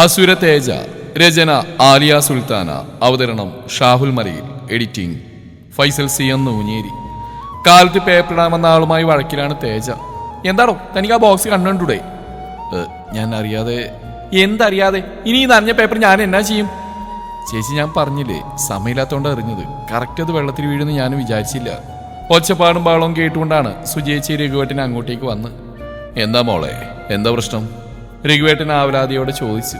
അസുര തേജ രചന ആലിയ സുൽത്താന അവതരണം Shahul മറിയിൽ editing Faisal C M Noonjeri. കാലത്ത് പേപ്പറിടാമെന്ന ആളുമായി വഴക്കിലാണ് തേജ. എന്താണോ തനിക്ക് ആ ബോക്സ് കണ്ടുണ്ടൂടെ ഞാൻ അറിയാതെ. എന്തറിയാതെ? ഇനി ഈ നനഞ്ഞ പേപ്പർ ഞാൻ എന്നാ ചെയ്യും? ചേച്ചി ഞാൻ പറഞ്ഞില്ലേ സമയമില്ലാത്തോണ്ട് അറിഞ്ഞത് കറക്റ്റ് അത് വെള്ളത്തിൽ വീഴുന്ന് ഞാൻ വിചാരിച്ചില്ല. ഒച്ചപ്പാടും ബാളവും കേട്ടുകൊണ്ടാണ് സുജേച്ചി രഘുവേട്ടൻ അങ്ങോട്ടേക്ക് വന്ന്. എന്താ മോളെ എന്താ പ്രശ്നം? രഘുവേട്ടൻ ആവലാതിയോടെ ചോദിച്ചു.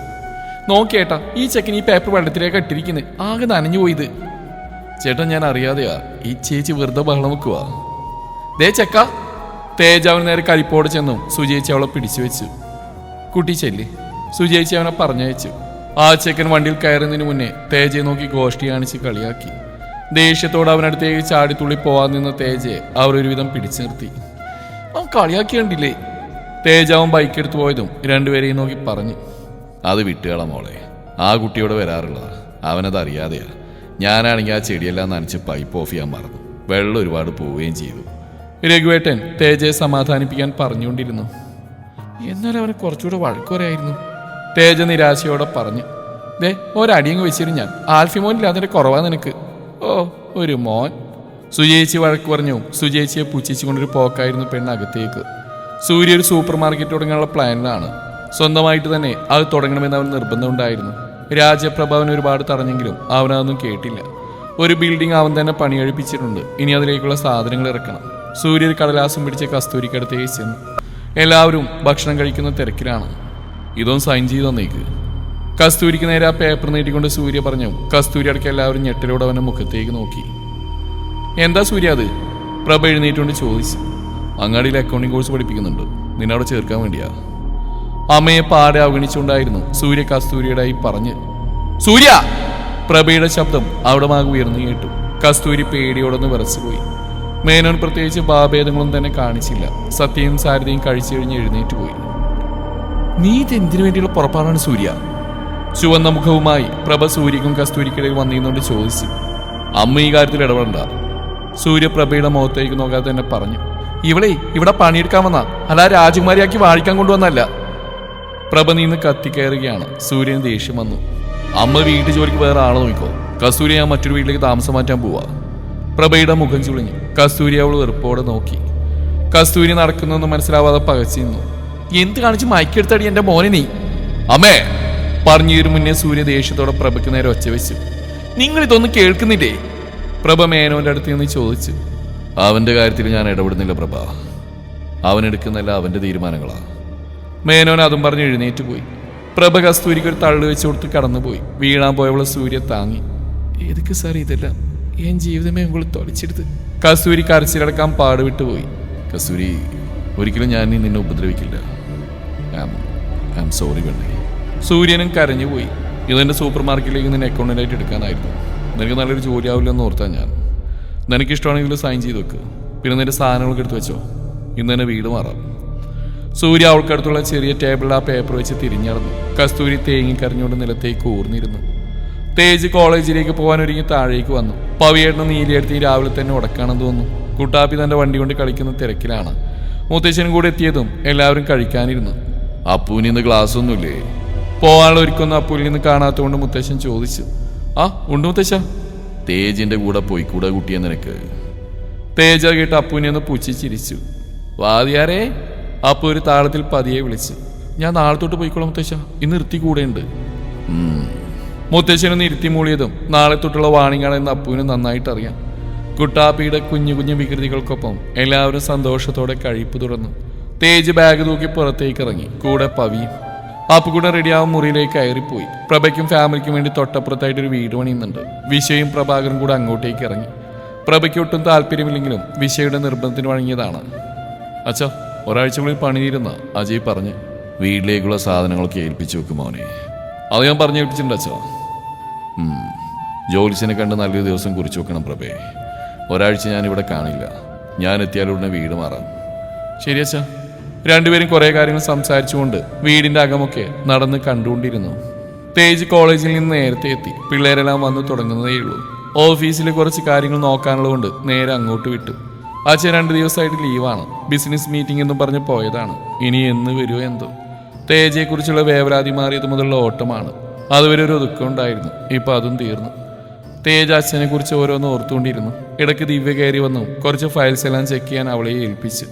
നോക്കിയേട്ടാ ഈ ചെക്കൻ ഈ പേപ്പർ വെള്ളത്തിലേക്ക് ഇട്ടിരിക്കുന്നത് ആകെ നനഞ്ഞു പോയത്. ചേട്ടൻ ഞാൻ അറിയാതെയാ. ഈ ചേച്ചി വെറുതെ ബഹളം വെക്കുക ദേ ചെക്ക. തേജാവിന് നേരെ കരിപ്പോട് ചെന്നു. സുജയിച്ച് അവളെ പിടിച്ചു വെച്ചു. കുട്ടി ചെല്ലി. സുജയിച്ച് അവനെ പറഞ്ഞയച്ചു. ആ ചെക്കൻ വണ്ടിയിൽ കയറുന്നതിന് മുന്നേ തേജയെ നോക്കി ഗോഷ്ടി കാണിച്ച് കളിയാക്കി. ദേഷ്യത്തോടെ അവനടുത്തേക്ക് ചാടിത്തുള്ളി പോവാൻ നിന്ന തേജയെ അവർ ഒരുവിധം പിടിച്ചു നിർത്തി അവൻ കളിയാക്കി കണ്ടില്ലേ തേജാവും ബൈക്ക് എടുത്തു പോയതും. രണ്ടുപേരെയും നോക്കി പറഞ്ഞു. അത് വിട്ടുകള മോളെ. ആ കുട്ടിയോട് വരാറുള്ളതാ. അവനത് അറിയാതെയാ. ഞാനാണെങ്കിൽ ആ ചെടിയെല്ലാം നനച്ച് പൈപ്പ് ഓഫ് ചെയ്യാൻ മറന്നു. വെള്ളം ഒരുപാട് പോവുകയും ചെയ്തു. രഘുവേട്ടൻ തേജയെ സമാധാനിപ്പിക്കാൻ പറഞ്ഞുകൊണ്ടിരുന്നു. എന്നാൽ അവന് കുറച്ചുകൂടെ വഴക്കുറയായിരുന്നു തേജ നിരാശയോടെ പറഞ്ഞു. ദേ ഒരടിയങ്ങ് വെച്ചിരുന്നു ഞാൻ. ആൽഫിമോനില്ലാതെ അതിന്റെ കുറവാ നിനക്ക്. ഓ ഒരു മോൻ. സുജയിച്ച് വഴക്ക് പറഞ്ഞു. സുജയിച്ചിയെ പുച്ഛിച്ചുകൊണ്ടൊരു പോക്കായിരുന്നു പെണ്ണ് അകത്തേക്ക്. സൂര്യ ഒരു സൂപ്പർ മാർക്കറ്റ് തുടങ്ങാനുള്ള പ്ലാനിലാണ് സ്വന്തമായിട്ട് തന്നെ അത് തുടങ്ങണമെന്ന് അവൻ നിർബന്ധമുണ്ടായിരുന്നു രാജ്യപ്രഭാവൻ അവൻ ഒരുപാട് തടഞ്ഞെങ്കിലും അവനതൊന്നും കേട്ടില്ല. ഒരു ബിൽഡിംഗ് അവൻ തന്നെ പണിയഴിപ്പിച്ചിട്ടുണ്ട് ഇനി അതിലേക്കുള്ള സാധനങ്ങൾ ഇറക്കണം. സൂര്യ ഒരു കടലാസം പിടിച്ച കസ്തൂരിക്കടുത്തേക്ക് ചെന്നു. എല്ലാവരും ഭക്ഷണം കഴിക്കുന്ന തിരക്കിലാണ്. ഇതൊന്ന് സൈൻ ചെയ്ത് തന്നേക്ക്. കസ്തൂരിക്ക് നേരെ ആ പേപ്പർ നീട്ടിക്കൊണ്ട് സൂര്യ പറഞ്ഞു കസ്തൂരി അടക്കം എല്ലാവരും ഞെട്ടലോടെ അവന്റെ മുഖത്തേക്ക് നോക്കി. എന്താ സൂര്യ അത്? പ്രഭ എഴുന്നേറ്റുകൊണ്ട് ചോദിച്ചു. അങ്ങാടിയിൽ അക്കൗണ്ടിങ് കോഴ്സ് പഠിപ്പിക്കുന്നുണ്ട്. നിന്നവിടെ ചേർക്കാൻ വേണ്ടിയാ. അമ്മയെ പാടെ അവഗണിച്ചുകൊണ്ടായിരുന്നു സൂര്യ കസ്തൂരിയുടെയായി പറഞ്ഞ്. സൂര്യ! പ്രഭയുടെ ശബ്ദം അവിടെ മാകെ ഉയർന്നു കേട്ടു. കസ്തൂരി പേടിയോടൊന്ന് വിറച്ചുപോയി. മേനോൻ പ്രത്യേകിച്ച് ഭാഭേദങ്ങളും തന്നെ കാണിച്ചില്ല. സത്യയും സാരഥയും കഴിച്ചു കഴിഞ്ഞ് എഴുന്നേറ്റ് പോയി. നീ ഇതെന്തിനു വേണ്ടിയുള്ള പുറപ്പാടാണ് സൂര്യ? ചുവന്ന മുഖവുമായി പ്രഭ സൂര്യക്കും കസ്തൂരിക്കിടയിൽ വന്നിരുന്നുകൊണ്ട് ചോദിച്ചു. അമ്മ ഈ കാര്യത്തിൽ ഇടപെടണ്ട. സൂര്യ പ്രഭയുടെ മുഖത്തേക്ക് നോക്കാതെ തന്നെ പറഞ്ഞു. ഇവളെ ഇവിടെ പണിയെടുക്കാൻ വന്ന. അല്ല രാജകുമാരിയാക്കി വാഴിക്കാൻ കൊണ്ടുവന്നല്ല പ്രഭ നിന്ന് കത്തിക്കയറുകയാണ് സൂര്യന് ദേഷ്യം വന്നു. അമ്മ വീട്ടു ജോലിക്ക് വേറെ ആളെ നോക്കിക്കോ. കസ്തൂരി ഞാൻ മറ്റൊരു വീട്ടിലേക്ക് താമസം മാറ്റാൻ പോവാ. പ്രഭയുടെ മുഖം ചുളിഞ്ഞു. കസ്തൂരി അവൾ വെറുപ്പോടെ നോക്കി. കസ്തൂരി നടക്കുന്നൊന്നും മനസ്സിലാവാതെ പകച്ചു നിന്നു. എന്ത് കാണിച്ച് മയക്കെടുത്തടി എന്റെ മോനെ നീ? അമ്മേ പറഞ്ഞു മുന്നേ സൂര്യ ദേഷ്യത്തോടെ പ്രഭയ്ക്ക് നേരെ ഒച്ച വെച്ചു. നിങ്ങൾ ഇതൊന്നും കേൾക്കുന്നില്ലേ? പ്രഭ മേനോന്റെ അടുത്ത് നിന്ന് ചോദിച്ചു. അവന്റെ കാര്യത്തിൽ ഞാൻ ഇടപെടുന്നില്ല പ്രഭ. അവൻ എടുക്കുന്നല്ല അവന്റെ തീരുമാനങ്ങളാണ് മേനോൻ അതും പറഞ്ഞ് എഴുന്നേറ്റ് പോയി. പ്രഭ കസ്തൂരിക്ക് ഒരു തള്ളു വെച്ച് കൊടുത്ത് കടന്നുപോയി. വീണാൻ പോയവളെ സൂര്യ താങ്ങി. ഏതൊക്കെ സാർ ഇതെല്ലാം? ഞാൻ ജീവിതമേ ഉങ്ങൾ തൊലച്ചെടുത്ത്? കസ്തൂരി കരച്ചിലടക്കാൻ പാടുവിട്ട് പോയി. കസ്തൂരി ഒരിക്കലും ഞാൻ നിന്നെ ഉപദ്രവിക്കില്ല. ഐ ആം സോറി പെണ്ണേ സൂര്യനും കരഞ്ഞുപോയി ഇതെന്റെ സൂപ്പർ മാർക്കറ്റിലേക്ക് നിന്നെ അക്കൗണ്ടന്റായിട്ട് എടുക്കാനായിരുന്നു. നിനക്ക് നല്ലൊരു ജോലി ആവില്ലെന്ന് ഓർത്താ ഞാൻ. നിനക്ക് ഇഷ്ടമാണെങ്കിൽ സൈൻ ചെയ്ത് വെക്ക്. പിന്നെ നിന്റെ സാധനങ്ങളൊക്കെ എടുത്ത് വെച്ചോ. ഇന്ന് തന്നെ വീട് മാറാം. സൂര്യ അവൾക്കടുത്തുള്ള ചെറിയ ടേബിളിൽ ആ പേപ്പർ വെച്ച് തിരിഞ്ഞടന്നു. കസ്തൂരി തേങ്ങി കരഞ്ഞുകൊണ്ട് നിലത്തേക്ക് ഊർന്നിരുന്നു. തേജ് കോളേജിലേക്ക് പോകാൻ ഒരുങ്ങി താഴേക്ക് വന്നു. പവിയേട്ടനും നീലിയെടുത്തി രാവിലെ തന്നെ ഉടക്കാണെന്ന് തോന്നുന്നു. കുട്ടാപ്പി തന്റെ വണ്ടി കൊണ്ട് കളിക്കുന്ന തിരക്കിലാണ്. മുത്തശ്ശനും കൂടെ എത്തിയതും എല്ലാവരും കഴിക്കാനിരുന്നു. അപ്പൂവിന് ഇന്ന് ക്ലാസ് ഒന്നുമില്ലേ? പോകാനുള്ള ഒരുക്കൊന്നും അപ്പൂവിൽ നിന്ന് കാണാത്തതുകൊണ്ട് മുത്തശ്ശൻ ചോദിച്ചു. ആ ഉണ്ട് മുത്തശ്ശ. തേജിന്റെ കൂടെ പോയി കൂടെ കുട്ടിയെ നിനക്ക്. തേജ കേട്ട് അപ്പുവിനെ ഒന്ന് പുച്ഛിച്ചിരിച്ചു വാദിയാരേ അപ്പു ഒരു താളത്തിൽ പതിയെ വിളിച്ചു ഞാൻ നാളെ തൊട്ട് പോയിക്കോളാം മുത്തശ്ശ ഇന്ന് ഇരുത്തി കൂടെയുണ്ട്. മുത്തശ്ശനൊന്ന് ഇരുത്തി മൂളിയതും നാളെ തൊട്ടുള്ള വാണിങ്ങാണെന്ന് അപ്പുവിന് നന്നായിട്ട് അറിയാം. കുട്ടാപ്പിയുടെ കുഞ്ഞു കുഞ്ഞു വികൃതികൾക്കൊപ്പം എല്ലാവരും സന്തോഷത്തോടെ കഴിപ്പ് തുറന്നു. തേജ് ബാഗ് തൂക്കി പുറത്തേക്ക് ഇറങ്ങി കൂടെ പവിയും. അപ്പുകൂടെ റെഡിയാവും മുറിയിലേക്ക് കയറിപ്പോയി. പ്രഭയ്ക്കും ഫാമിലിക്കും വേണ്ടി തൊട്ടപ്പുറത്തായിട്ട് ഒരു വീട് പണിയുന്നുണ്ട്. വിശയും പ്രഭാകരും കൂടെ അങ്ങോട്ടേക്ക് ഇറങ്ങി. പ്രഭയ്ക്ക് ഒട്ടും താല്പര്യമില്ലെങ്കിലും വിഷയുടെ നിർബന്ധത്തിന് വഴങ്ങിയതാണ്. അച്ഛാ ഒരാഴ്ചക്കുള്ളിൽ പണിയിരുന്ന അജയ് പറഞ്ഞ് വീട്ടിലേക്കുള്ള സാധനങ്ങളൊക്കെ ഏൽപ്പിച്ചു വെക്കും മോനെ. അത് ഞാൻ പറഞ്ഞു ഏൽപ്പിച്ചിട്ടുണ്ട് അച്ഛാ. ജോലിസിനെ കണ്ട് നല്ലൊരു ദിവസം കുറിച്ച് വെക്കണം പ്രഭേ. ഒരാഴ്ച ഞാനിവിടെ കാണില്ല. ഞാൻ എത്തിയാലുടനെ വീട് മാറാം. ശരി അച്ഛാ. രണ്ടുപേരും കുറേ കാര്യങ്ങൾ സംസാരിച്ചുകൊണ്ട് വീടിന്റെ അകമൊക്കെ നടന്ന് കണ്ടുകൊണ്ടിരുന്നു. തേജ് കോളേജിൽ നിന്ന് നേരത്തെ എത്തി. പിള്ളേരെല്ലാം വന്നു തുടങ്ങുന്നതേ ഉള്ളൂ. ഓഫീസിൽ കുറച്ച് കാര്യങ്ങൾ നോക്കാനുള്ളതുകൊണ്ട് നേരെ അങ്ങോട്ട് വിട്ടു. അച്ഛൻ രണ്ട് ദിവസമായിട്ട് ലീവാണ് ബിസിനസ് മീറ്റിംഗ് എന്നും പറഞ്ഞ് പോയതാണ്. ഇനി എന്ന് വരുമോ എന്തോ. തേജയെക്കുറിച്ചുള്ള വേവരാതി മാറിയത് മുതലുള്ള ഓട്ടമാണ്. അതുവരെ ഒരു ഒതുക്കം ഉണ്ടായിരുന്നു. ഇപ്പൊ അതും തീർന്നു. തേജ അച്ഛനെ കുറിച്ച് ഓരോന്ന് ഓർത്തുകൊണ്ടിരുന്നു. ഇടയ്ക്ക് ദിവ്യ കയറി വന്നു. കുറച്ച് ഫയൽസ് എല്ലാം ചെക്ക് ചെയ്യാൻ അവളെ ഏൽപ്പിച്ചു.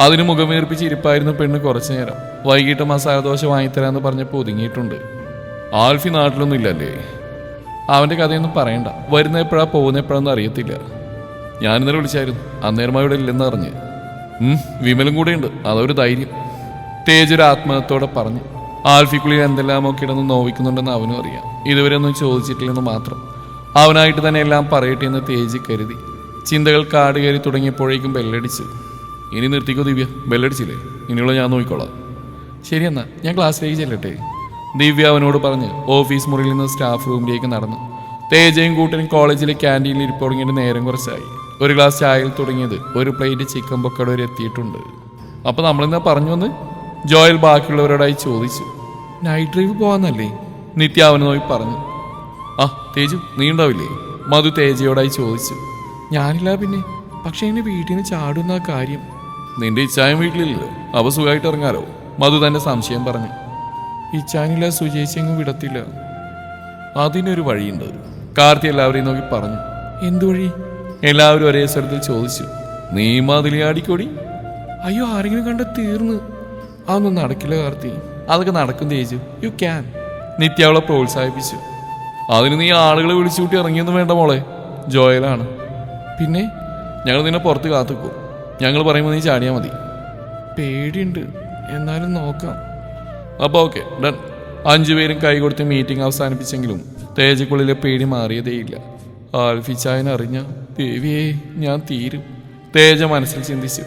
അതിന് മുഖമേർപ്പിച്ച് ഇരിപ്പായിരുന്നു പെണ്ണ് കുറച്ചു നേരം വൈകിട്ട് മസാലദോശ വാങ്ങിത്തരാന്ന് പറഞ്ഞപ്പോൾ ഒതുങ്ങിയിട്ടുണ്ട് ആൽഫി നാട്ടിലൊന്നും ഇല്ലല്ലേ? അവന്റെ കഥയൊന്നും പറയണ്ട. വരുന്ന എപ്പോഴാ പോകുന്ന എപ്പോഴാന്ന് അറിയത്തില്ല. ഞാൻ ഇന്നലെ വിളിച്ചായിരുന്നു. അന്നേരം ഇവിടെ ഇല്ലെന്ന് അറിഞ്ഞ്. വിമലും കൂടെ ഉണ്ട്. അതൊരു ധൈര്യം. തേജ് ഒരു ആത്മഹത്തോടെ പറഞ്ഞു. ആൽഫിക്കുള്ളിൽ എന്തെല്ലാമോ കിടന്ന് നോവിക്കുന്നുണ്ടെന്ന് അവനും അറിയാം. ഇതുവരെ ഒന്നും ചോദിച്ചിട്ടില്ലെന്ന് മാത്രം. അവനായിട്ട് തന്നെ എല്ലാം പറയട്ടെ എന്ന് തേജ് കരുതി. ചിന്തകൾ കാട് കയറി തുടങ്ങിയപ്പോഴേക്കും ബെല്ലടിച്ചു. ഇനി നിർത്തിക്കോ ദിവ്യ? ബെല്ലടിച്ചില്ലേ? ഇനിയുള്ള ഞാൻ നോക്കിക്കോളാം. ശരിയെന്നാ ഞാൻ ക്ലാസ്സിലേക്ക് ചെല്ലട്ടെ. ദിവ്യ അവനോട് പറഞ്ഞ് ഓഫീസ് മുറിയിൽ നിന്ന് സ്റ്റാഫ് റൂമിലേക്ക് നടന്നു. തേജയും കൂട്ടനും കോളേജിലെ ക്യാന്റീനിൽ ഇരിപ്പ് തുടങ്ങിയിട്ട് നേരം കുറച്ചായി. ഒരു ഗ്ലാസ് ചായയിൽ തുടങ്ങിയത് ഒരു പ്ലേറ്റ് ചിക്കൻ പൊക്കട വരെ എത്തിയിട്ടുണ്ട്. അപ്പോൾ നമ്മളിന്നാ പറഞ്ഞു വന്ന്? ജോയൽ ബാക്കിയുള്ളവരോടായി ചോദിച്ചു. നൈറ്റ് ഡ്രൈവ് പോകാന്നല്ലേ നിത്യ അവനെ നോക്കി പറഞ്ഞു. ആ തേജു നീ ഉണ്ടാവില്ലേ? മധു തേജയോടായി ചോദിച്ചു. ഞാനില്ല പിന്നെ. പക്ഷേ എന്നെ വീട്ടിൽ നിന്ന് ചാടുന്ന കാര്യം. നിന്റെ ഇച്ചായം വീട്ടിലില്ലല്ലോ അവ സുഖമായിട്ട് ഇറങ്ങാലോ മധു തന്നെ സംശയം പറഞ്ഞു. ഇച്ചാനില്ല സുജയിച്ചെങ്ങും വിടത്തില്ല. അതിനൊരു വഴിയുണ്ട്. കാർത്തി എല്ലാവരെയും നോക്കി പറഞ്ഞു. എന്തു വഴി? എല്ലാവരും ഒരേ സ്വരത്തിൽ ചോദിച്ചു. നീ മാതിലിയാടിക്കോടി അയ്യോ ആരെങ്കിലും കണ്ട തീർന്ന്. അതൊന്നും നടക്കില്ല കാർത്തി. അതൊക്കെ നടക്കും തേജു. യു ക്യാൻ നിത്യ അവളെ പ്രോത്സാഹിപ്പിച്ചു. അതിന് നീ ആളുകളെ വിളിച്ചു കൂട്ടി ഇറങ്ങിയൊന്നും വേണ്ട മോളെ. ജോയലാണ്. പിന്നെ ഞങ്ങൾ നിന്നെ പുറത്ത് കാത്തുക്കും. ഞങ്ങൾ പറയുമ്പോൾ നീ ചാടിയാൽ മതി. പേടിയുണ്ട്. എന്നാലും നോക്കാം. അപ്പോൾ ഓക്കെ ഡൺ. അഞ്ചുപേരും കൈകൊടുത്ത് മീറ്റിംഗ് അവസാനിപ്പിച്ചെങ്കിലും തേജക്കുള്ളിലെ പേടി മാറിയതേയില്ല. ആൽഫിച്ചായൻ അറിഞ്ഞ ദേവിയെ ഞാൻ തീരും. തേജ മനസ്സിൽ ചിന്തിച്ചു.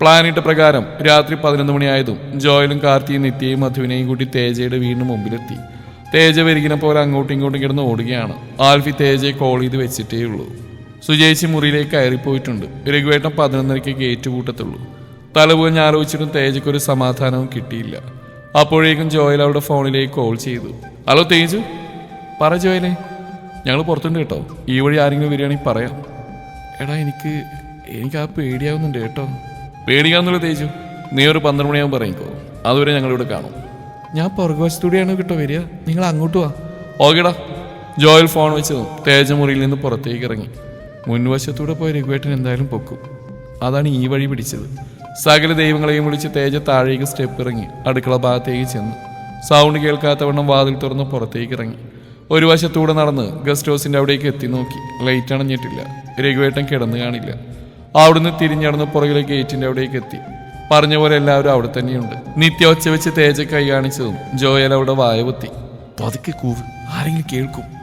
പ്ലാനിട്ട പ്രകാരം രാത്രി പതിനൊന്ന് മണിയായതും ജോയലും കാർത്തിയും നിത്യയും മധുവിനെയും കൂട്ടി തേജയുടെ വീടിന് മുമ്പിലെത്തി. തേജ വരികിനെ പോലെ അങ്ങോട്ടും ഇങ്ങോട്ടും കിടന്ന് ഓടുകയാണ്. ആൽഫി തേജയെ കോൾ ചെയ്ത് വെച്ചിട്ടേ ഉള്ളൂ സുജയിച്ച് മുറിയിലേക്ക് കയറിപ്പോയിട്ടുണ്ട്. രഘുവേട്ടൻ പതിനൊന്നരയ്ക്ക് ഗേറ്റ് കൂട്ടത്തുള്ളൂ തലപുകഞ്ഞ് ആലോചിച്ചിട്ടും തേജയ്ക്കൊരു സമാധാനവും കിട്ടിയില്ല. അപ്പോഴേക്കും ജോയൽ അവളുടെ ഫോണിലേക്ക് കോൾ ചെയ്തു. ഹലോ തേജു. പറ ജോയലെ. ഞങ്ങൾ പുറത്തുണ്ട് കേട്ടോ. ഈ വഴി ആരെങ്കിലും വരികയാണെങ്കിൽ പറയാം. എടാ എനിക്ക് എനിക്ക് ആ പേടിയാവുന്നുണ്ട് കേട്ടോ. പേടിക്കാന്നുള്ള തേജു. നീ ഒരു പന്ത്രണ്ട് മണിയാകുമ്പോൾ പറയുമ്പോൾ അതുവരെ ഞങ്ങളിവിടെ കാണും. ഞാൻ പുറകുവശത്തൂടെയാണ് കേട്ടോ വരിക? നിങ്ങൾ അങ്ങോട്ട് വാ. ഓക്കേടാ. ജോയൽ ഫോൺ വെച്ചതും തേജമുറിയിൽ നിന്ന് പുറത്തേക്ക് ഇറങ്ങി. മുൻവശത്തൂടെ പോയ രഘുവേട്ടൻ എന്തായാലും പൊക്കും. അതാണ് ഈ വഴി പിടിച്ചത്. സകല ദൈവങ്ങളെയും വിളിച്ച് തേജ താഴേക്ക് സ്റ്റെപ്പ് ഇറങ്ങി. അടുക്കള ഭാഗത്തേക്ക് ചെന്നു. സൗണ്ട് കേൾക്കാത്തവണ്ണം വാതിൽ തുറന്ന് പുറത്തേക്ക് ഇറങ്ങി. ഒരു വശത്തൂടെ നടന്ന് ഗസ്റ്റ് ഹൗസിന്റെ അവിടേക്ക് എത്തി നോക്കി. ലൈറ്റ് അണഞ്ഞിട്ടില്ല. രഘുവേട്ടൻ കിടന്നു കാണില്ല. അവിടുന്ന് തിരിഞ്ഞടന്ന് പുറകിലെ ഗേറ്റിന്റെ അവിടേക്ക് എത്തി. പറഞ്ഞ പോലെ എല്ലാവരും അവിടെ തന്നെയുണ്ട്. നിത്യ ഒച്ച വെച്ച് തേജ കൈ കാണിച്ചതും ജോയൽ അവിടെ വായ പൊത്തി പതുക്കെ കൂവ്. ആരെങ്കിലും കേൾക്കും.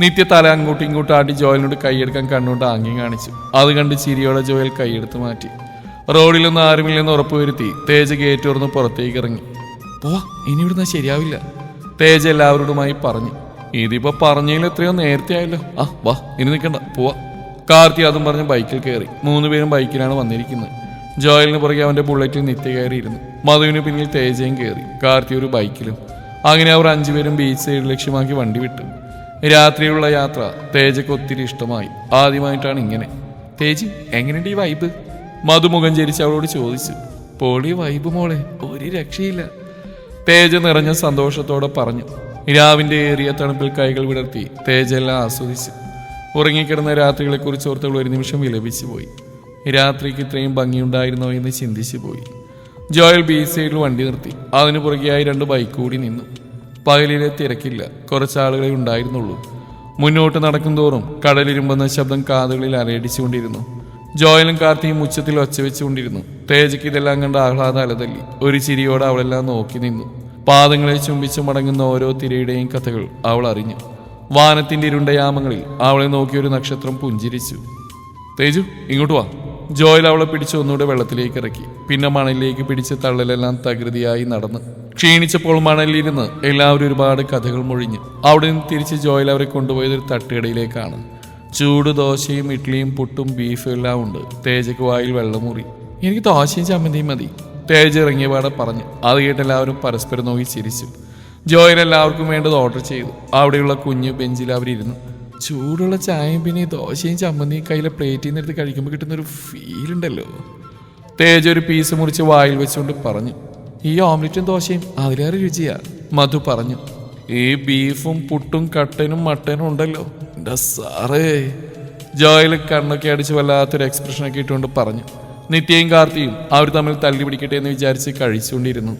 നിത്യ തല അങ്ങോട്ടും ഇങ്ങോട്ടും ആട്ടി ജോയലിനോട് കൈയെടുക്കാൻ കണ്ണുകൊണ്ട് ആംഗ്യം കാണിച്ചു. അത് കണ്ട് ചിരിയോടെ ജോയൽ കൈയെടുത്ത് മാറ്റി. റോഡിലൊന്നും ആരുമില്ലെന്ന് ഉറപ്പുവരുത്തി തേജ തുറന്ന് പുറത്തേക്ക് ഇറങ്ങി. പോ ഇനി ഇവിടുന്ന് ശരിയാവില്ല. തേജ എല്ലാവരോടുമായി പറഞ്ഞു. ഇതിപ്പോ പറഞ്ഞതിൽ എത്രയോ നേരത്തെ ആയല്ലോ. ആ വാ ഇനി നിൽക്കണ്ട. പോവാ. കാർത്തി അതും പറഞ്ഞ് ബൈക്കിൽ കയറി. മൂന്നുപേരും ബൈക്കിലാണ് വന്നിരിക്കുന്നത്. ജോയലിന് പുറകെ അവന്റെ ബുള്ളറ്റിൽ നിത്യ കയറിയിരുന്നു. മധുവിന് പിന്നിൽ തേജയും കയറി. കാർത്തി ഒരു ബൈക്കിലും. അങ്ങനെ അവർ അഞ്ചുപേരും ബീച്ച് സൈഡ് ലക്ഷ്യമാക്കി വണ്ടി വിട്ടു. രാത്രിയുള്ള യാത്ര തേജക്ക് ഒത്തിരി ഇഷ്ടമായി. ആദ്യമായിട്ടാണ് ഇങ്ങനെ. തേജി എങ്ങനെയുണ്ട് ഈ വൈബ് മധുമുഖം ചരിച്ച് അവളോട് ചോദിച്ചു. പോളി വൈബ് മോളെ ഒരു രക്ഷയില്ല. തേജ നിറഞ്ഞ സന്തോഷത്തോടെ പറഞ്ഞു. രാവിന്റെ ഏറിയ തണുപ്പിൽ കൈകൾ വിടർത്തി തേജ എല്ലാം ആസ്വദിച്ചു. ഉറങ്ങിക്കിടന്ന രാത്രികളെക്കുറിച്ച് ഓർത്തവൾ ഒരു നിമിഷം വിലപിച്ചു പോയി. രാത്രിക്ക് ഇത്രയും ഭംഗിയുണ്ടായിരുന്നോ എന്ന് ചിന്തിച്ചു പോയി. ജോയൽ ബി സൈഡിൽ വണ്ടി നിർത്തി. അതിനു പുറകെയായി രണ്ട് ബൈക്ക് കൂടി നിന്നു. പകലിലെ തിരക്കില്ല. കുറച്ചാളുകളെ ഉണ്ടായിരുന്നുള്ളൂ. മുന്നോട്ട് നടക്കും തോറും കടലിരുമ്പുന്ന ശബ്ദം കാതുകളിൽ അലയടിച്ചുകൊണ്ടിരുന്നു. ജോയലും കാർത്തിയും ഉച്ചത്തിൽ ഒച്ചവെച്ചുകൊണ്ടിരുന്നു. തേജയ്ക്ക് ഇതെല്ലാം കണ്ട് ആഹ്ലാദ അലതല്ലി. ഒരു ചിരിയോടെ അവളെല്ലാം നോക്കി നിന്നു. പാദങ്ങളെ ചുംബിച്ചു മടങ്ങുന്ന ഓരോ തിരയുടെയും കഥകൾ അവൾ അറിഞ്ഞു. വാനത്തിന്റെ ഇരുണ്ടയാമങ്ങളിൽ അവളെ നോക്കിയൊരു നക്ഷത്രം പുഞ്ചിരിച്ചു. തേജു ഇങ്ങോട്ട് വാ. ജോയൽ അവളെ പിടിച്ച് ഒന്നുകൂടെ വെള്ളത്തിലേക്ക് ഇറക്കി. പിന്നെ മണലിലേക്ക് പിടിച്ച് തള്ളലെല്ലാം തകൃതിയായി നടന്ന്. ക്ഷീണിച്ചപ്പോൾ മണലിലിരുന്ന് എല്ലാവരും ഒരുപാട് കഥകൾ മൊഴിഞ്ഞ്. അവിടെ നിന്ന് തിരിച്ച് ജോയിൽ അവരെ കൊണ്ടുപോയത് ഒരു തട്ടുകടയിലേക്കാണ്. ചൂട് ദോശയും ഇഡ്ഡലിയും പുട്ടും ബീഫും എല്ലാം ഉണ്ട്. തേജയ്ക്ക് വായിൽ വെള്ളം മുറി. എനിക്ക് ദോശയും ചമ്മന്തിയും മതി. തേജ് ഇറങ്ങിയ പാടെ പറഞ്ഞു. അത് കേട്ട് എല്ലാവരും പരസ്പരം നോക്കി ചിരിച്ചു. ജോയിൽ എല്ലാവർക്കും വേണ്ടത് ഓർഡർ ചെയ്തു. അവിടെയുള്ള കുഞ്ഞു ബെഞ്ചിൽ അവരിരുന്നു. ചൂടുള്ള ചായയും പിന്നെ ദോശയും ചമ്മന്തിയും കയ്യിലെ പ്ലേറ്റിൽ നിന്ന് എടുത്ത് കഴിക്കുമ്പോൾ കിട്ടുന്ന ഒരു ഫീൽ ഉണ്ടല്ലോ. തേജ് ഒരു പീസ് മുറിച്ച് വായിൽ വെച്ചുകൊണ്ട് പറഞ്ഞു. ഈ ഓംലെറ്റും ദോശയും അതിലേറെ രുചിയാ. മധു പറഞ്ഞു ഈ ബീഫും പുട്ടും കട്ടനും മട്ടനും ഉണ്ടല്ലോ. സാറേ? ജോയിൽ കണ്ണൊക്കെ അടിച്ച് വല്ലാത്തൊരു എക്സ്പ്രഷനൊക്കെ ഇട്ടുകൊണ്ട് പറഞ്ഞു നിത്യയും കാർത്തിയും അവർ തമ്മിൽ തല്ലി പിടിക്കട്ടെ എന്ന് വിചാരിച്ച് കഴിച്ചുകൊണ്ടിരുന്നു.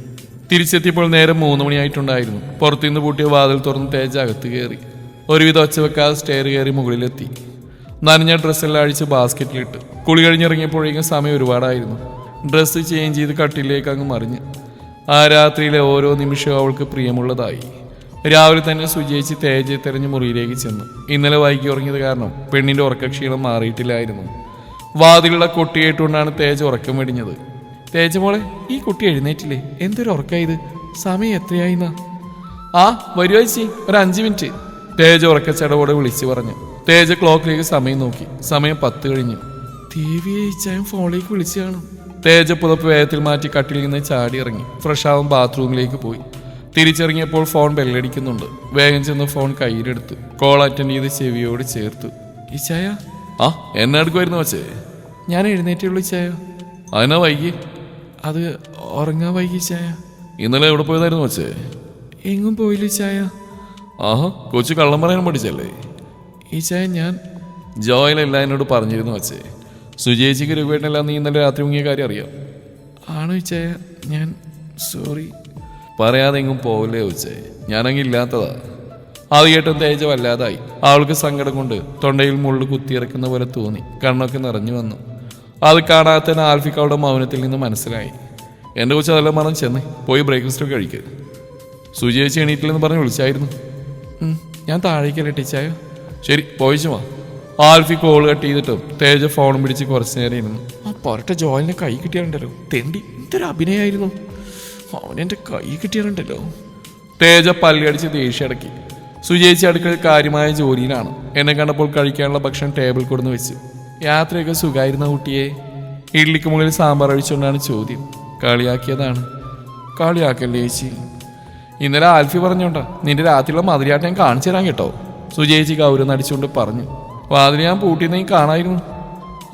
തിരിച്ചെത്തിയപ്പോൾ നേരം മൂന്ന് മണിയായിട്ടുണ്ടായിരുന്നു. പുറത്തുനിന്ന് പൂട്ടിയ വാതിൽ തുറന്ന് തേജ അകത്ത് കയറി. ഒരുവിധം ഒച്ച വെക്കാതെ സ്റ്റെയർ കയറി മുകളിലെത്തി. നനഞ്ഞ ഡ്രസ്സെല്ലാം അഴിച്ച് ബാസ്ക്കറ്റിലിട്ട് കുളി കഴിഞ്ഞിറങ്ങിയപ്പോഴേക്കും സമയം ഒരുപാടായിരുന്നു. ഡ്രസ്സ് ചേഞ്ച് ചെയ്ത് കട്ടിലേക്ക് അങ്ങ് മറിഞ്ഞ്. ആ രാത്രിയിലെ ഓരോ നിമിഷവും അവൾക്ക് പ്രിയമുള്ളതായി. രാവിലെ തന്നെ സുജയിച്ച് തേജയെ തെരഞ്ഞ് മുറിയിലേക്ക് ചെന്നു. ഇന്നലെ വൈകി ഉറങ്ങിയത് കാരണം പെണ്ണിന്റെ ഉറക്കക്ഷീണം മാറിയിട്ടില്ലായിരുന്നു. വാതിലുള്ള കൊട്ടിയേട്ടുകൊണ്ടാണ് തേജ ഉറക്കം വെടിഞ്ഞത്. തേജ മോളെ ഈ കുട്ടി എഴുന്നേറ്റില്ലേ? എന്തൊരു ഉറക്കായത് സമയം എത്രയായിന്നാ? ആ വരുവാ ചേച്ചി? ഒരു അഞ്ച് മിനിറ്റ്. തേജ ഉറക്കച്ചടവോടെ വിളിച്ചു പറഞ്ഞു. തേജ ക്ലോക്കിലേക്ക് സമയം നോക്കി. സമയം പത്ത് കഴിഞ്ഞു. ദേവിയെ ഇച്ചായം ഫോണിലേക്ക് വിളിച്ചു കാണും. തേജ പുതപ്പ് വേഗത്തിൽ മാറ്റി കട്ടിൽ നിന്ന് ചാടി ഇറങ്ങി. ഫ്രഷ് ആവും ബാത്റൂമിലേക്ക് പോയി. തിരിച്ചിറങ്ങിയപ്പോൾ ഫോൺ ബെല്ലടിക്കുന്നുണ്ട് വേഗം ചെന്ന് ഫോൺ കയ്യിലെടുത്തു. കോൾ അറ്റൻഡ് ചെയ്ത് ചെവിയോട് ചേർത്തു. ഇച്ചായ? ആ എന്നെ എടുക്കുമായിരുന്നു വച്ചേ ഞാൻ എഴുന്നേറ്റുള്ളൂ ഇച്ചായ. അതിനാ വൈകി? അത് ഉറങ്ങാൻ വൈകി ചായ ഇന്നലെ എവിടെ പോയതായിരുന്നു വച്ചേ എങ്ങും പോയില്ല ചായ ആഹാ കൊച്ചു കള്ളം പറയാൻ പഠിച്ചല്ലേ ഈ ചായ ഞാൻ ജോയിലല്ല എന്നോട് പറഞ്ഞിരുന്നു വച്ചേ സുജേച്ചിക്ക് രൂപേട്ടനെല്ലാം നീ ഇന്നലെ രാത്രി മുങ്ങിയ കാര്യം അറിയാം? ആണ് ഉച്ചയ ഞാൻ സോറി പറയാതെ എങ്ങും പോവില്ലേ ഉച്ചേ? ഞാനങ്ങ് ഇല്ലാത്തതാ. അത് കേട്ടും തേജ വല്ലാതായി. അവൾക്ക് സങ്കടം കൊണ്ട് തൊണ്ടയിൽ മുള്ളു കുത്തിയിറക്കുന്ന പോലെ തോന്നി. കണ്ണൊക്കെ നിറഞ്ഞു വന്നു. അത് കാണാത്തതിന് ആൽഫിക്ക് അവളുടെ മൗനത്തിൽ നിന്ന് മനസ്സിലായി. എന്റെ കൊച്ചു അതെല്ലാം മറന്ന് ചെന്നേ പോയി ബ്രേക്ക്ഫാസ്റ്റ് ഒക്കെ കഴിക്കുക സുജേച്ചി എണീറ്റില്ലെന്ന് പറഞ്ഞ് വിളിച്ചായിരുന്നു. ഞാൻ താഴേക്കല്ലേ ടീച്ചായോ ശരി പോയിച്ചു വാ. ആൽഫി കോൾ കട്ട് ചെയ്തിട്ടും തേജ ഫോൺ പിടിച്ച് കുറച്ചു നേരം ഇരുന്നു. ആ പൊരട്ട ജോയിലിനെ കൈ കിട്ടിയാലുണ്ടല്ലോ. തെണ്ടി എന്തൊരു അഭിനയമായിരുന്നു അവനെന്റെ കൈ കിട്ടിയാലുണ്ടല്ലോ. തേജ പല്ലടിച്ച് ദേഷ്യം അടക്കി. സുജയിച്ച് അടുക്കള കാര്യമായ ജോലിയിലാണ്. എന്നെ കണ്ടപ്പോൾ കഴിക്കാനുള്ള ഭക്ഷണം ടേബിൾ കൊടുന്ന് വെച്ചു. യാത്രയൊക്കെ സുഖമായിരുന്ന കുട്ടിയെ? ഇഡ്ലിക്ക് മുകളിൽ സാമ്പാർ അഴിച്ചുകൊണ്ടാണ് ചോദ്യം. കളിയാക്കിയതാണ്. കളിയാക്കല്ലേ ചേച്ചി? ഇന്നലെ ആൽഫി പറഞ്ഞോണ്ട നിന്റെ രാത്രിയുള്ള മധുരയാട്ടം ഞാൻ കാണിച്ചു തരാൻ കേട്ടോ. സുജയിച്ച് ഗൗരവം നടിച്ചുകൊണ്ട് പറഞ്ഞു. വാതിൽ ഞാൻ പൂട്ടിയെന്നെങ്കിൽ കാണായിരുന്നു.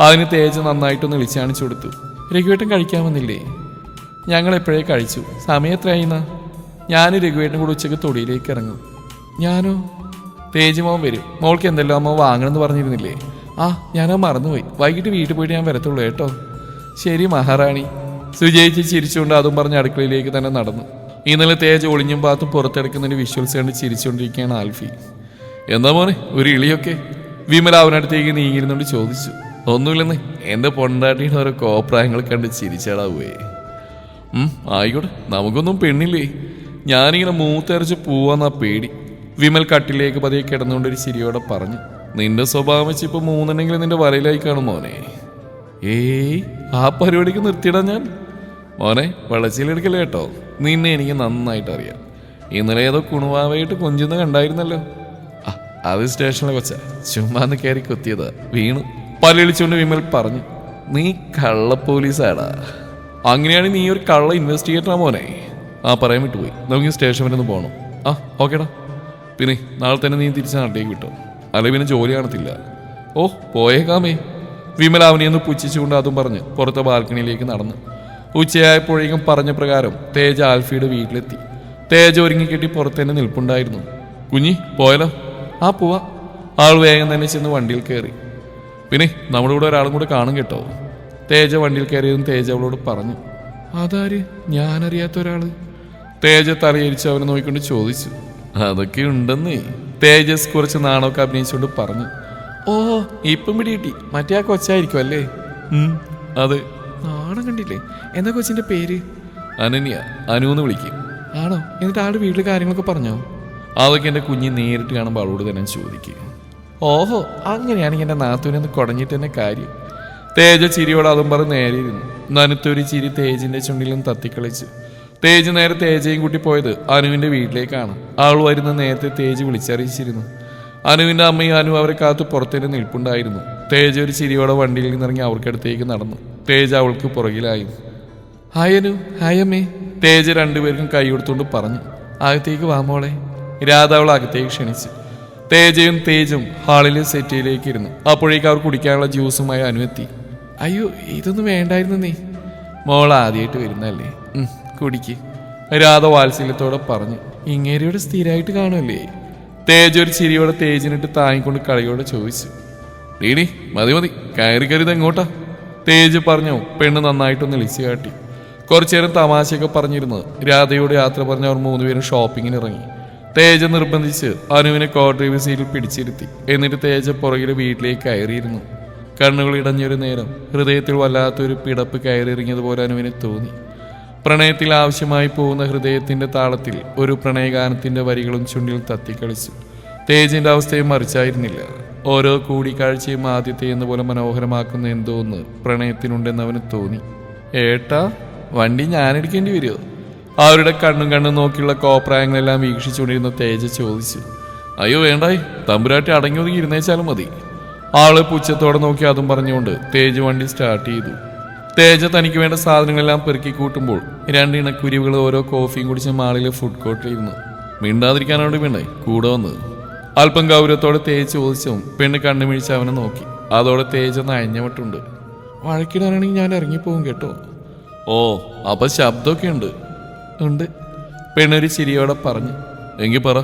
അതിന് തേജ് നന്നായിട്ടൊന്ന് വിളിച്ചാണിച്ചു കൊടുത്തു. രഘുവേട്ടൻ കഴിക്കാമെന്നില്ലേ ഞങ്ങൾ എപ്പോഴേ കഴിച്ചു? സമയം എത്രയായിന്നാ? ഞാനും രഘുവേട്ടനും കൂടെ ഉച്ചയ്ക്ക് തൊടിയിലേക്ക് ഇറങ്ങും. ഞാനോ? തേജ് മോൻ വരും. മോൾക്ക് എന്തെല്ലാം അമ്മ വാങ്ങണമെന്ന് പറഞ്ഞിരുന്നില്ലേ? ആ ഞാനോ മറന്നുപോയി. വൈകിട്ട് വീട്ടിൽ പോയിട്ട് ഞാൻ വരത്തുള്ളൂ കേട്ടോ. ശരി മഹാറാണി. സുജയിച്ച് ചിരിച്ചുകൊണ്ട് അതും പറഞ്ഞ് അടുക്കളയിലേക്ക് തന്നെ നടന്നു. ഇന്നലെ തേജ് ഒളിഞ്ഞും പാത്തും പുറത്തെടുക്കുന്നതിന് വിഷ്വൽസ് കണ്ട് ചിരിച്ചുകൊണ്ടിരിക്കുകയാണ് ആൽഫി. എന്താ മോനെ ഒരു ഇളിയൊക്കെ? വിമല അവനടുത്തേക്ക് നീങ്ങിയിരുന്നുകൊണ്ട് ചോദിച്ചു ഒന്നുമില്ലെന്ന് എന്റെ പൊണ്ടാട്ടിയുടെ ഓരോ കോപ്രായങ്ങൾ കണ്ട് ചിരിച്ചാടാവുകയെ ആയിക്കോട്ടെ നമുക്കൊന്നും പെണ്ണില്ലേ? ഞാനിങ്ങനെ മൂത്തരച്ച് പോവാന്നാ പേടി. വിമൽ കട്ടിലേക്ക് പതിയെ കിടന്നുകൊണ്ട് ഒരു ചിരിയോടെ പറഞ്ഞു നിന്റെ സ്വഭാവം വെച്ച് ഇപ്പൊ മൂന്നെണ്ണെങ്കിലും നിന്റെ വരയിലായി കാണും മോനെ. ഏയ് ആ പരിപാടിക്ക് നിർത്തിയിടാ ഞാൻ? മോനെ വെള്ളച്ചിലെടുക്കല്ലേ കേട്ടോ. നിന്നെ എനിക്ക് നന്നായിട്ട് അറിയാം ഇന്നലെ ഏതോ കുണുവാവായിട്ട് കൊഞ്ചുന്ന കണ്ടായിരുന്നല്ലോ. അത് സ്റ്റേഷനിലെ കൊച്ച. ചുമ്മാന്ന് കയറി കുത്തിയത്. വീണു. പല്ലിളിച്ചുകൊണ്ട് വിമൽ പറഞ്ഞു നീ കള്ള പോലീസാടാ. അങ്ങനെയാണ് നീ ഒരു കള്ള ഇൻവെസ്റ്റിഗേറ്ററാ മോനെ. ആ പറയാൻ വിട്ടുപോയി. നമുക്ക് സ്റ്റേഷൻ വരെ ഒന്ന് പോകണം ആ ഓക്കേടാ. പിന്നെ നാളെ തന്നെ നീ തിരിച്ച് നാട്ടിലേക്ക് വിട്ടോ. അല്ലെ പിന്നെ ജോലി കാണത്തില്ല. ഓ പോയേക്കാമേ. വിമൽ അവനെ ഒന്ന് പുച്ഛിച്ചുകൊണ്ട് അതും പറഞ്ഞ് പുറത്തെ ബാൽക്കണിയിലേക്ക് നടന്നു. ഉച്ചയായപ്പോഴേക്കും പറഞ്ഞ പ്രകാരം തേജ ആൽഫിയുടെ വീട്ടിലെത്തി. തേജ ഒരുങ്ങിക്കെട്ടി പുറത്തു തന്നെ നിൽപ്പുണ്ടായിരുന്നു. കുഞ്ഞി പോയാലോ ആ പോവാ. ആൾ വേഗം തന്നെ ചെന്ന് വണ്ടിയിൽ കയറി പിന്നെ നമ്മുടെ കൂടെ ഒരാളും കൂടെ കാണും കേട്ടോ. തേജ വണ്ടിയിൽ കയറിയതും തേജ അവളോട് പറഞ്ഞു. അതാര്? ഞാനറിയാത്ത ഒരാൾ തേജ തലയിരിച്ച് അവനെ നോക്കിക്കൊണ്ട് ചോദിച്ചു. അതൊക്കെ ഉണ്ടെന്നേ. തേജസ് കുറച്ച് നാണമൊക്കെ അഭിനയിച്ചുകൊണ്ട് പറഞ്ഞു. ഓ ഇപ്പം പിടി കിട്ടി മറ്റേ ആ കൊച്ചായിരിക്കും അല്ലേ? അത് അതെ. നാണം കണ്ടില്ലേ? എന്താ കൊച്ചിന്റെ പേര്? അനന്യ. അനു എന്ന് വിളിക്കും. ആണോ? എന്നിട്ട് ആളുടെ വീട്ടിലെ കാര്യങ്ങളൊക്കെ പറഞ്ഞോ? അതൊക്കെ എന്റെ കുഞ്ഞ് നേരിട്ട് കാണുമ്പോൾ അവളോട് തന്നെ ചോദിക്കുക ഓഹോ അങ്ങനെയാണെങ്കിൽ എന്റെ നാത്തൂനൊന്ന് കുടഞ്ഞിട്ട് തന്നെ കാര്യം. തേജ ചിരിയോട് അതും പറഞ്ഞ് നേരെ ഇരുന്നു. നനുത്തൊരു ചിരി തേജിന്റെ ചുണ്ടിലും തത്തിക്കളിച്ച്. തേജ് നേരെ തേജയും കൂട്ടി പോയത് അനുവിന്റെ വീട്ടിലേക്കാണ്. ആൾ വരുന്ന നേരത്തെ തേജ് വിളിച്ചറിയിച്ചിരുന്നു. അനുവിന്റെ അമ്മയും അനു അവരെ കാത്ത് പുറത്തേക്ക് നിൽപ്പുണ്ടായിരുന്നു. തേജ് ഒരു ചിരിയോടെ വണ്ടിയിൽ നിന്നിറങ്ങി അവർക്കടുത്തേക്ക് നടന്നു. തേജ് അവൾക്ക് പുറകിലായി. ഹായ് അനു ഹായ് അമ്മേ. തേജ് രണ്ടുപേർക്കും കൈ കൊടുത്തുകൊണ്ട് പറഞ്ഞു. അകത്തേക്ക് വാ മോളെ തേ ക്ഷണിച്ചു. തേജയും തേജും ഹാളിലെ സെറ്റിയിലേക്ക് ഇരുന്നു അപ്പോഴേക്ക് അവർ കുടിക്കാനുള്ള ജ്യൂസുമായി അനുവെത്തി. അയ്യോ ഇതൊന്നും വേണ്ടായിരുന്നു നീ. മോൾ ആദ്യമായിട്ട് വരുന്നല്ലേ കുടിക്ക്. രാധ വാത്സല്യത്തോടെ പറഞ്ഞു. ഇങ്ങേരിയോട് സ്ഥിരമായിട്ട് കാണുമല്ലേ തേജ് ഒരു ചിരിയോടെ തേജിനിട്ട് താങ്ങിക്കൊണ്ട് കളിയോടെ ചോദിച്ചു. ഡീഡി മതി മതി. കയറി കരുത് എങ്ങോട്ടാ? തേജ് പറഞ്ഞു. പെണ്ണ് നന്നായിട്ടൊന്ന് ഇളിച്ചു കാട്ടി. കുറച്ചു നേരം തമാശയൊക്കെ പറഞ്ഞിരുന്നത്. രാധയോട് യാത്ര പറഞ്ഞ് അവർ മൂന്നുപേരും ഷോപ്പിങ്ങിന് ഇറങ്ങി തേജ നിർബന്ധിച്ച് അനുവിനെ കോ ഡ്രൈവർ സീറ്റിൽ പിടിച്ചിരുത്തി. എന്നിട്ട് തേജ പുറകിലെ വീട്ടിലേക്ക് കയറിയിരുന്നു. കണ്ണുകൾ ഇടഞ്ഞൊരു നേരം ഹൃദയത്തിൽ വല്ലാത്തൊരു പിടപ്പ് കയറിയിറങ്ങിയതുപോലെ അനുവിന് തോന്നി. പ്രണയത്തിൽ ആവശ്യമായി പോകുന്ന ഹൃദയത്തിന്റെ താളത്തിൽ ഒരു പ്രണയഗാനത്തിന്റെ വരികളും ചുണ്ടിൽ തത്തിക്കളിച്ചു. തേജിന്റെ അവസ്ഥയും മറിച്ചായിരുന്നില്ല. ഓരോ കൂടിക്കാഴ്ചയും ആദ്യത്തെ എന്ന പോലെ മനോഹരമാക്കുന്ന എന്തോന്ന് പ്രണയത്തിനുണ്ടെന്ന് അവന് തോന്നി. ഏട്ടാ വണ്ടി ഞാനെടുക്കേണ്ടി വരുമോ അവരുടെ കണ്ണും കണ്ണും നോക്കിയുള്ള കോപ്രായങ്ങളെല്ലാം വീക്ഷിച്ചുകൊണ്ടിരുന്ന തേജ ചോദിച്ചു. അയ്യോ വേണ്ടായി. തമ്പുരാട്ടി അടങ്ങി ഒതുങ്ങി ഇരുന്നേച്ചാലും മതി. ആൾ പുച്ഛത്തോടെ നോക്കി അതും പറഞ്ഞുകൊണ്ട് തേജ് വണ്ടി സ്റ്റാർട്ട് ചെയ്തു. തേജ തനിക്ക് വേണ്ട സാധനങ്ങളെല്ലാം പെറുക്കി കൂട്ടുമ്പോൾ രണ്ട് ഇണക്കുരുവികൾ ഓരോ കോഫിയും കുടിച്ച് മാളിലെ ഫുഡ് കോർട്ടിലിരുന്നു മിണ്ടാതിരിക്കാനോട് വേണ്ടേ കൂടെ വന്നത് അല്പം ഗൗരവത്തോടെ തേജ് ചോദിച്ചും പെണ്ണ് കണ്ണുമിഴിച്ച് അവനെ നോക്കി. അതോടെ തേജ് ഒന്ന് അയഞ്ഞവിട്ടുണ്ട്. വഴക്കിടാനാണെങ്കിൽ ഞാൻ ഇറങ്ങിപ്പോകും കേട്ടോ. ഓ അപ്പൊ ശബ്ദമൊക്കെ ഉണ്ട്. ഉണ്ട്. പെണ്ണൊരു ചിരിയോടെ പറഞ്ഞു എങ്കിൽ പറ.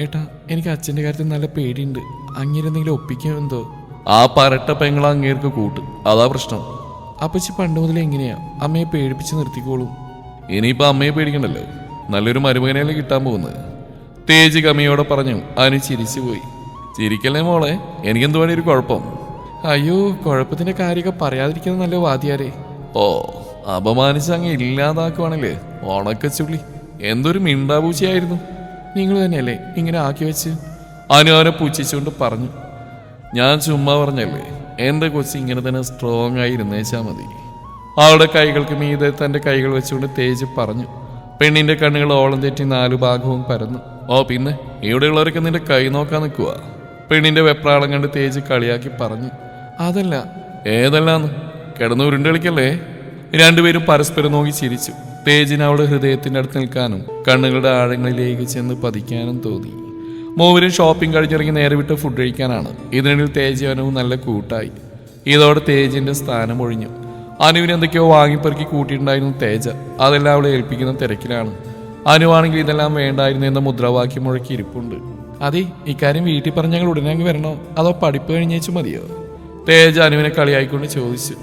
ഏട്ടാ എനിക്ക് അച്ഛന്റെ കാര്യത്തിൽ നല്ല പേടിയുണ്ട്. അങ്ങേരെന്തെങ്കിലും ഒപ്പിക്കുമെന്തോ ആ പരട്ട പെങ്ങൾ അങ്ങേർക്ക് കൂട്ട്. അതാ പ്രശ്നം. അപ്പച്ചി പണ്ട് മുതലേ എങ്ങനെയാ അമ്മയെ പേടിപ്പിച്ച് നിർത്തിക്കോളും. ഇനിയിപ്പോ അമ്മയെ പേടിക്കണ്ടല്ലോ. നല്ലൊരു മരുമകനല്ലേ കിട്ടാൻ പോകുന്നത്. തേജ് കമ്മിയോടെ പറഞ്ഞു അവന് ചിരിച്ചു പോയി. ചിരിക്കല്ലേ മോളെ? എനിക്കെന്ത് വേണി ഒരു കുഴപ്പം. അയ്യോ കുഴപ്പത്തിന്റെ കാര്യമൊക്കെ പറയാതിരിക്കുന്നത് നല്ല വാദിയാരേ. ഓ അപമാനിച്ച് അങ്ങ് ഇല്ലാതാക്കുവാണല്ലേ? ഉണക്കച്ചുള്ളി എന്തൊരു മിണ്ടാപൂച്ചയായിരുന്നു. നിങ്ങൾ തന്നെയല്ലേ ഇങ്ങനെ ആക്കി വെച്ച്. അനു അവനെ പൂച്ചിച്ചുകൊണ്ട് പറഞ്ഞു. ഞാൻ ചുമ്മാ പറഞ്ഞല്ലേ എന്റെ കൊച്ചി ഇങ്ങനെ തന്നെ സ്ട്രോങ് ആയി ഇരുന്നേച്ചാ മതി. അവളുടെ കൈകൾക്ക് മീതെ തന്റെ കൈകൾ വെച്ചുകൊണ്ട് തേജ് പറഞ്ഞു. പെണ്ണിന്റെ കണ്ണുകൾ ഓളം തെറ്റി നാലു ഭാഗവും പരന്നു. ഓ പിന്നെ ഇവിടെയുള്ളവരൊക്കെ നിന്റെ കൈ നോക്കാൻ നിൽക്കുക പെണ്ണിന്റെ വെപ്രാളം കണ്ട് തേജ് കളിയാക്കി പറഞ്ഞു. അതല്ല. ഏതല്ലാന്ന്? കിടന്ന് ഉരുണ്ടളിക്കല്ലേ രണ്ടുപേരും പരസ്പരം നോക്കി ചിരിച്ചു. തേജിന് അവളുടെ ഹൃദയത്തിന്റെ അടുത്ത് നിൽക്കാനും കണ്ണുകളുടെ ആഴങ്ങളിലേക്ക് ചെന്ന് പതിക്കാനും തോന്നി. മൂവരും ഷോപ്പിംഗ് കഴിഞ്ഞിറങ്ങി നേരെ വിട്ട് ഫുഡ് കഴിക്കാനാണ്. ഇതിനിടയിൽ തേജ് അനുവും നല്ല കൂട്ടായി. ഇതോടെ തേജിന്റെ സ്ഥാനം ഒഴിഞ്ഞു. അനുവിന് എന്തൊക്കെയോ വാങ്ങിപ്പെറുക്കി കൂട്ടിയിട്ടുണ്ടായിരുന്നു തേജ. അതെല്ലാം അവളെ ഏൽപ്പിക്കുന്ന തിരക്കിലാണ്. അനുവാണെങ്കിൽ ഇതെല്ലാം വേണ്ടായിരുന്നു എന്ന മുദ്രാവാക്യം മുഴക്കി ഇരിപ്പുണ്ട്. അതെ ഇക്കാര്യം വീട്ടിൽ പറഞ്ഞ ഞങ്ങൾ ഉടനെ അങ്ങ് വരണോ? അതോ പഠിപ്പ് കഴിഞ്ഞേച്ചു മതിയോ? തേജ അനുവിനെ കളിയായിക്കൊണ്ട് ചോദിച്ചു.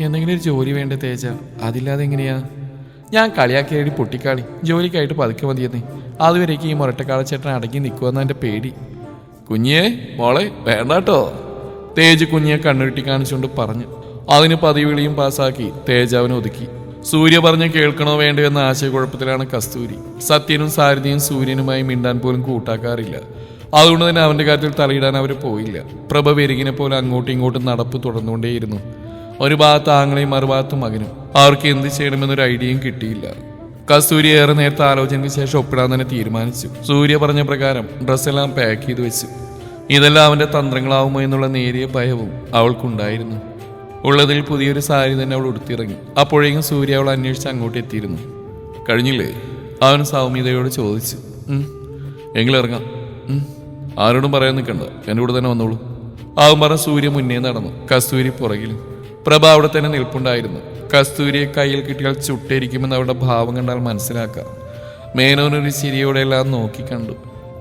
എന്തെങ്കിലും ഒരു ജോലി വേണ്ട തേജ? അതില്ലാതെ എങ്ങനെയാ? ഞാൻ കളിയാക്കിയടി പൊട്ടിക്കാളി. ജോലിക്കായിട്ട് പതുക്കെ മതിയെന്നേ. അതുവരേക്ക് ഈ മുരട്ടക്കാളച്ചേട്ടൻ അടങ്ങി നിൽക്കുമെന്ന് എന്റെ പേടി. കുഞ്ഞേ മോളെ വേണ്ടാട്ടോ. തേജ് കുഞ്ഞിയെ കണ്ണുരുട്ടി കാണിച്ചുകൊണ്ട് പറഞ്ഞു. അതിന് പതിവിളിയും പാസ്സാക്കി തേജ് അവനെ ഒതുക്കി. സൂര്യ പറഞ്ഞ് കേൾക്കണോ വേണ്ടോ എന്ന ആശയക്കുഴപ്പത്തിലാണ് കസ്തൂരി. സത്യനും സാരഥിയും സൂര്യനുമായി മിണ്ടാൻ പോലും കൂട്ടാക്കാറില്ല. അതുകൊണ്ട് തന്നെ അവന്റെ കാര്യത്തിൽ തലയിടാൻ അവർ പോയില്ല. പ്രഭ വെരുകിനെ പോലെ അങ്ങോട്ടും ഇങ്ങോട്ടും നടപ്പ് തുടർന്നുകൊണ്ടേയിരുന്നു. ഒരു ഭാഗത്ത് ആങ്ങളെയും മറുഭാഗത്ത് മകനും. അവർക്ക് എന്ത് ചെയ്യണമെന്നൊരു ഐഡിയയും കിട്ടിയില്ല. കസ്തൂരി ഏറെ നേരത്തെ ആലോചനയ്ക്ക് ശേഷം ഒപ്പിടാൻ തന്നെ തീരുമാനിച്ചു. സൂര്യ പറഞ്ഞ പ്രകാരം ഡ്രസ്സെല്ലാം പാക്ക് ചെയ്ത് വെച്ചു. ഇതെല്ലാം അവന്റെ തന്ത്രങ്ങളാവുമോ എന്നുള്ള നേരിയ ഭയവും അവൾക്കുണ്ടായിരുന്നു. ഉള്ളതിൽ പുതിയൊരു സാരി തന്നെ അവൾ ഉടുത്തിറങ്ങി. അപ്പോഴേക്കും സൂര്യ അവൾ അന്വേഷിച്ച് അങ്ങോട്ട് എത്തിയിരുന്നു. കഴിഞ്ഞില്ലേ? അവൻ സൗമ്യതയോട് ചോദിച്ചു. എങ്കിലിറങ്ങാം ആരോടും പറയാൻ നിൽക്കണ്ട എന്റെ കൂടെ തന്നെ വന്നോളൂ. അവൻ പറഞ്ഞ സൂര്യ മുന്നേ നടന്നു. കസ്തൂരി പുറകിലും. പ്രഭ അവിടെ തന്നെ നിൽപ്പുണ്ടായിരുന്നു. കസ്തൂരിയെ കയ്യിൽ കിട്ടിയാൽ ചുട്ടേരിക്കുമെന്ന് അവരുടെ ഭാവം കണ്ടാൽ മനസ്സിലാക്കാം. മേനോനൊരു ചിരിയോടെ എല്ലാം നോക്കി കണ്ടു.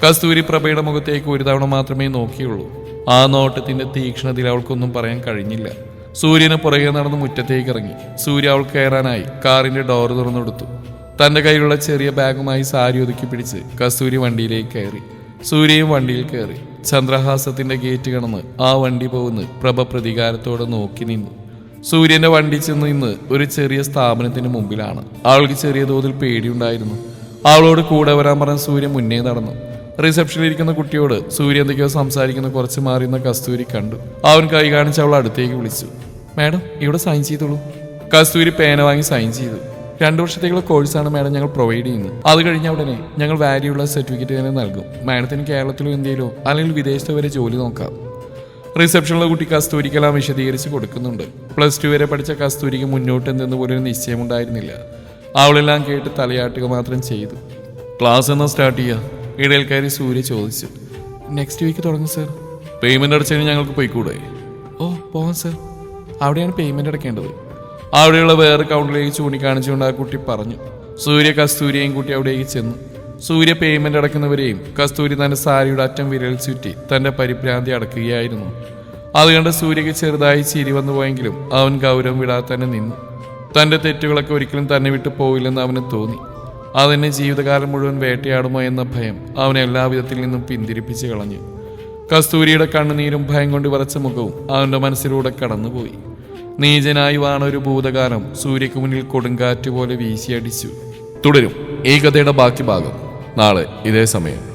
കസ്തൂരി പ്രഭയുടെ മുഖത്തേക്ക് ഒരു തവണ മാത്രമേ നോക്കിയുള്ളൂ. ആ നോട്ടത്തിന്റെ തീക്ഷ്ണതയിൽ അവൾക്കൊന്നും പറയാൻ കഴിഞ്ഞില്ല. സൂര്യന് പുറകെ നടന്ന് മുറ്റത്തേക്ക് ഇറങ്ങി. സൂര്യ അവൾ കയറാനായി കാറിന്റെ ഡോർ തുറന്നെടുത്തു തന്റെ കയ്യിലുള്ള ചെറിയ ബാഗുമായി സാരി ഒതുക്കി പിടിച്ച് കസ്തൂരി വണ്ടിയിലേക്ക് കയറി. സൂര്യയും വണ്ടിയിൽ കയറി. ചന്ദ്രഹാസത്തിന്റെ ഗേറ്റ് കടന്ന് ആ വണ്ടി പോകുന്ന പ്രഭ പ്രതികാരത്തോടെ നോക്കി നിന്നു. സൂര്യന്റെ വണ്ടി ചെന്ന് ഇന്ന് ഒരു ചെറിയ സ്ഥാപനത്തിന് മുമ്പിലാണ്. അവൾക്ക് ചെറിയ തോതിൽ പേടിയുണ്ടായിരുന്നു. അവളോട് കൂടെ വരാൻ പറഞ്ഞ സൂര്യൻ മുന്നേ നടന്നു. റിസപ്ഷനിൽ ഇരിക്കുന്ന കുട്ടിയോട് സൂര്യ എന്തൊക്കെയോ സംസാരിക്കുന്ന കുറച്ച് മാറിയുന്ന കസ്തൂരി കണ്ടു. അവൻ കൈ കാണിച്ച് അവൾ അടുത്തേക്ക് വിളിച്ചു. മാഡം ഇവിടെ സൈൻ ചെയ്തോളൂ. കസ്തൂരി പേന വാങ്ങി സൈൻ ചെയ്തു. രണ്ടു വർഷത്തേക്കുള്ള കോഴ്സാണ് മാഡം ഞങ്ങൾ പ്രൊവൈഡ് ചെയ്യുന്നത്. അത് കഴിഞ്ഞ ഉടനെ ഞങ്ങൾ വാല്യൂ ഉള്ള സർട്ടിഫിക്കറ്റ് തന്നെ നൽകും. മാഡത്തിന് കേരളത്തിലോ ഇന്ത്യയിലോ അല്ലെങ്കിൽ വിദേശത്തോ വരെ ജോലി നോക്കാം. റിസപ്ഷനിലെ കുട്ടി കസ്തൂരിക്കെല്ലാം വിശദീകരിച്ച് കൊടുക്കുന്നുണ്ട്. പ്ലസ് ടു വരെ പഠിച്ച കസ്തൂരിക്ക് മുന്നോട്ട് എന്തെന്ന് പോലും ഒരു നിശ്ചയമുണ്ടായിരുന്നില്ല. അവളെല്ലാം കേട്ട് തലയാട്ടുക മാത്രം ചെയ്തു. ക്ലാസ് എന്നാ സ്റ്റാർട്ട് ചെയ്യുക ഇടയിൽ കയറി സൂര്യ ചോദിച്ചു. നെക്സ്റ്റ് വീക്ക് തുടങ്ങും സർ പേയ്മെന്റ് അടച്ചതിന് ഞങ്ങൾക്ക് പോയിക്കൂടെ? ഓ പോവാം സർ അവിടെയാണ് പേയ്മെന്റ് അടക്കേണ്ടത്. അവിടെയുള്ള വേറെ കൗണ്ടിലേക്ക് ചൂണ്ടിക്കാണിച്ചുകൊണ്ട് ആ കുട്ടി പറഞ്ഞു. സൂര്യ കസ്തൂരിയെയും കൂട്ടി അവിടേക്ക് ചെന്നു. സൂര്യ പേയ്മെന്റ് അടക്കുന്നവരെയും കസ്തൂരി തന്റെ സാരിയുടെ അറ്റം വിരൽ ചുറ്റി തന്റെ പരിഭ്രാന്തി അടക്കുകയായിരുന്നു. അത് കണ്ട് സൂര്യക്ക് ചെറുതായി ചിരി വന്നു പോയെങ്കിലും അവൻ ഗൗരവം വിടാതെ തന്നെ നിന്നു. തന്റെ തെറ്റുകളൊക്കെ ഒരിക്കലും തന്നെ വിട്ടു പോവില്ലെന്ന് അവന് തോന്നി. അതെന്നെ ജീവിതകാലം മുഴുവൻ വേട്ടയാടുമോ എന്ന ഭയം അവനെ എല്ലാവിധത്തിൽ നിന്നും പിന്തിരിപ്പിച്ചു കളഞ്ഞു. കസ്തൂരിയുടെ കണ്ണുനീരും ഭയം കൊണ്ട് വരച്ച മുഖവും അവന്റെ മനസ്സിലൂടെ കടന്നുപോയി. നീചനായി വാണ ഒരു ഭൂതകാലം സൂര്യക്ക് മുന്നിൽ കൊടുങ്കാറ്റ് പോലെ വീശിയടിച്ചു. തുടരും. ഈ കഥയുടെ ബാക്കി ഭാഗം. നാളെ ഇതേ സമയം.